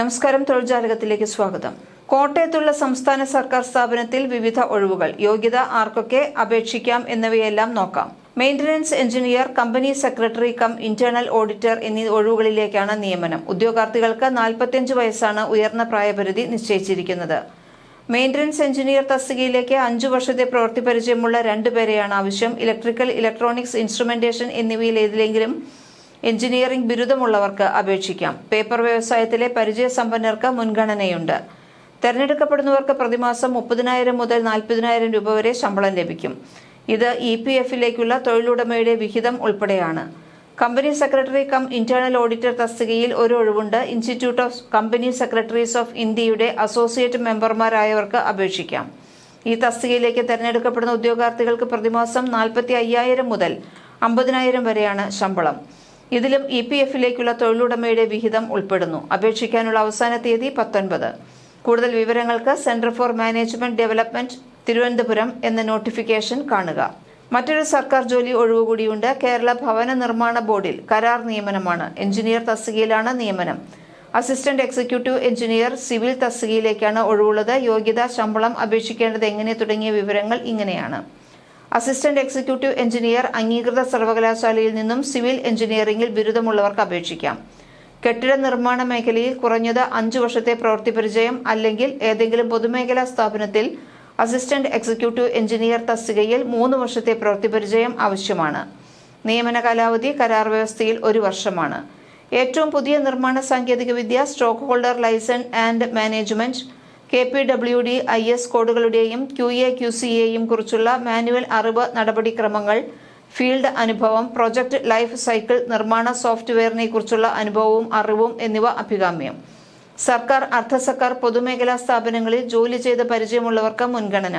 നമസ്കാരം തൊഴിൽ തൊഴിൽജാലകത്തിലേക്ക് സ്വാഗതം. കോട്ടയത്തുള്ള സംസ്ഥാന സർക്കാർ സ്ഥാപനത്തിൽ വിവിധ ഒഴിവുകൾ. യോഗ്യത ആർക്കൊക്കെ അപേക്ഷിക്കാം എന്നിവയെല്ലാം നോക്കാം. Maintenance engineer company secretary cum internal auditor എന്നീ ഒഴിവുകളിലേക്കാണ് നിയമനം. ഉദ്യോഗാർത്ഥികൾക്ക് നാൽപ്പത്തിയഞ്ച് വയസ്സാണ് ഉയർന്ന പ്രായപരിധി നിശ്ചയിച്ചിരിക്കുന്നത്. മെയിന്റനൻസ് എഞ്ചിനീയർ തസ്തികയിലേക്ക് അഞ്ചു വർഷത്തെ പ്രവൃത്തി പരിചയമുള്ള രണ്ടുപേരെയാണ് ആവശ്യം. ഇലക്ട്രിക്കൽ ഇലക്ട്രോണിക്സ് ഇൻസ്ട്രുമെന്റേഷൻ എന്നിവയിൽ ഏതിലെങ്കിലും എഞ്ചിനീയറിംഗ് ബിരുദമുള്ളവർക്ക് അപേക്ഷിക്കാം. പേപ്പർ വ്യവസായത്തിലെ പരിചയസമ്പന്നർക്ക് മുൻഗണനയുണ്ട്. തെരഞ്ഞെടുക്കപ്പെടുന്നവർക്ക് പ്രതിമാസം മുപ്പതിനായിരം മുതൽ നാൽപ്പതിനായിരം രൂപ വരെ ശമ്പളം ലഭിക്കും. ഇത് ഇ പി എഫിലേക്കുള്ള തൊഴിലുടമയുടെ വിഹിതം ഉൾപ്പെടെയാണ്. Company secretary cum internal auditor തസ്തികയിൽ ഒരു ഒഴിവുണ്ട്. Institute of company secretaries of ഇന്ത്യയുടെ അസോസിയേറ്റ് മെമ്പർമാരായവർക്ക് അപേക്ഷിക്കാം. ഈ തസ്തികയിലേക്ക് തെരഞ്ഞെടുക്കപ്പെടുന്ന ഉദ്യോഗാർത്ഥികൾക്ക് പ്രതിമാസം നാൽപ്പത്തി അയ്യായിരം മുതൽ അമ്പതിനായിരം വരെയാണ് ശമ്പളം. ഇതിലും ഇ പി എഫിലേക്കുള്ള തൊഴിലുടമയുടെ വിഹിതം ഉൾപ്പെടുന്നു. അപേക്ഷിക്കാനുള്ള അവസാന തീയതി പത്തൊൻപത്. കൂടുതൽ വിവരങ്ങൾക്ക് centre for management development Thiruvananthapuram എന്ന നോട്ടിഫിക്കേഷൻ കാണുക. മറ്റൊരു സർക്കാർ ജോലി ഒഴിവുകൂടിയുണ്ട്. കേരള ഭവന നിർമ്മാണ ബോർഡിൽ കരാർ നിയമനമാണ്. എഞ്ചിനീയർ തസ്തികയിലാണ് നിയമനം. അസിസ്റ്റന്റ് എക്സിക്യൂട്ടീവ് എഞ്ചിനീയർ സിവിൽ തസ്തികയിലേക്കാണ് ഒഴിവുള്ളത്. യോഗ്യത ശമ്പളം അപേക്ഷിക്കേണ്ടത് എങ്ങനെ തുടങ്ങിയ വിവരങ്ങൾ ഇങ്ങനെയാണ്. അസിസ്റ്റന്റ് എക്സിക്യൂട്ടീവ് എഞ്ചിനീയർ അംഗീകൃത സർവകലാശാലയിൽ നിന്നും സിവിൽ എഞ്ചിനീയറിംഗിൽ ബിരുദമുള്ളവർക്ക് അപേക്ഷിക്കാം. കെട്ടിട നിർമ്മാണ മേഖലയിൽ കുറഞ്ഞത് അഞ്ചു വർഷത്തെ പ്രവൃത്തി പരിചയം അല്ലെങ്കിൽ ഏതെങ്കിലും പൊതുമേഖലാ സ്ഥാപനത്തിൽ അസിസ്റ്റന്റ് എക്സിക്യൂട്ടീവ് എഞ്ചിനീയർ തസ്തികയിൽ മൂന്ന് വർഷത്തെ പ്രവൃത്തി പരിചയം ആവശ്യമാണ്. നിയമന കാലാവധി കരാർ വ്യവസ്ഥയിൽ ഒരു വർഷമാണ്. ഏറ്റവും പുതിയ നിർമ്മാണ സാങ്കേതികവിദ്യ stock holder licence and management K P W D I S കോഡുകളുടെയും Q A Q C എയും കുറിച്ചുള്ള മാനുവൽ അറിവ് നടപടിക്രമങ്ങൾ ഫീൽഡ് അനുഭവം പ്രൊജക്ട് ലൈഫ് സൈക്കിൾ നിർമ്മാണ സോഫ്റ്റ്വെയറിനെ കുറിച്ചുള്ള അനുഭവവും അറിവും എന്നിവ അഭികാമ്യം. സർക്കാർ അർദ്ധ സർക്കാർ പൊതുമേഖലാ സ്ഥാപനങ്ങളിൽ ജോലി ചെയ്ത പരിചയമുള്ളവർക്ക് മുൻഗണന.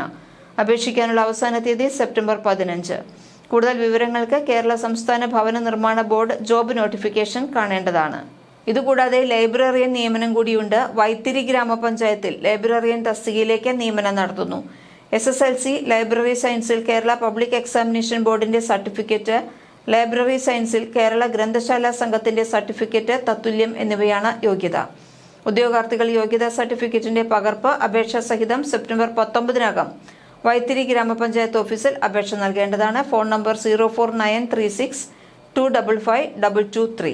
അപേക്ഷിക്കാനുള്ള അവസാന തീയതി സെപ്റ്റംബർ പതിനഞ്ച്. കൂടുതൽ വിവരങ്ങൾക്ക് കേരള സംസ്ഥാന ഭവന നിർമ്മാണ ബോർഡ് ജോബ് നോട്ടിഫിക്കേഷൻ കാണേണ്ടതാണ്. ഇതുകൂടാതെ ലൈബ്രറിയൻ നിയമനം കൂടിയുണ്ട്. വൈത്തിരി ഗ്രാമപഞ്ചായത്തിൽ ലൈബ്രറിയൻ തസ്തികയിലേക്ക് നിയമനം നടത്തുന്നു. S S L C library സയൻസിൽ കേരള പബ്ലിക് എക്സാമിനേഷൻ ബോർഡിന്റെ സർട്ടിഫിക്കറ്റ് ലൈബ്രറി സയൻസിൽ കേരള ഗ്രന്ഥശാല സംഘത്തിന്റെ സർട്ടിഫിക്കറ്റ് തത്തുല്യം എന്നിവയാണ് യോഗ്യത. ഉദ്യോഗാർത്ഥികൾ യോഗ്യതാ സർട്ടിഫിക്കറ്റിന്റെ പകർപ്പ് അപേക്ഷാ സഹിതം സെപ്റ്റംബർ പത്തൊമ്പതിനകം വൈത്തിരി ഗ്രാമപഞ്ചായത്ത് ഓഫീസിൽ അപേക്ഷ നൽകേണ്ടതാണ്. Phone number zero four nine three six two double five double two three.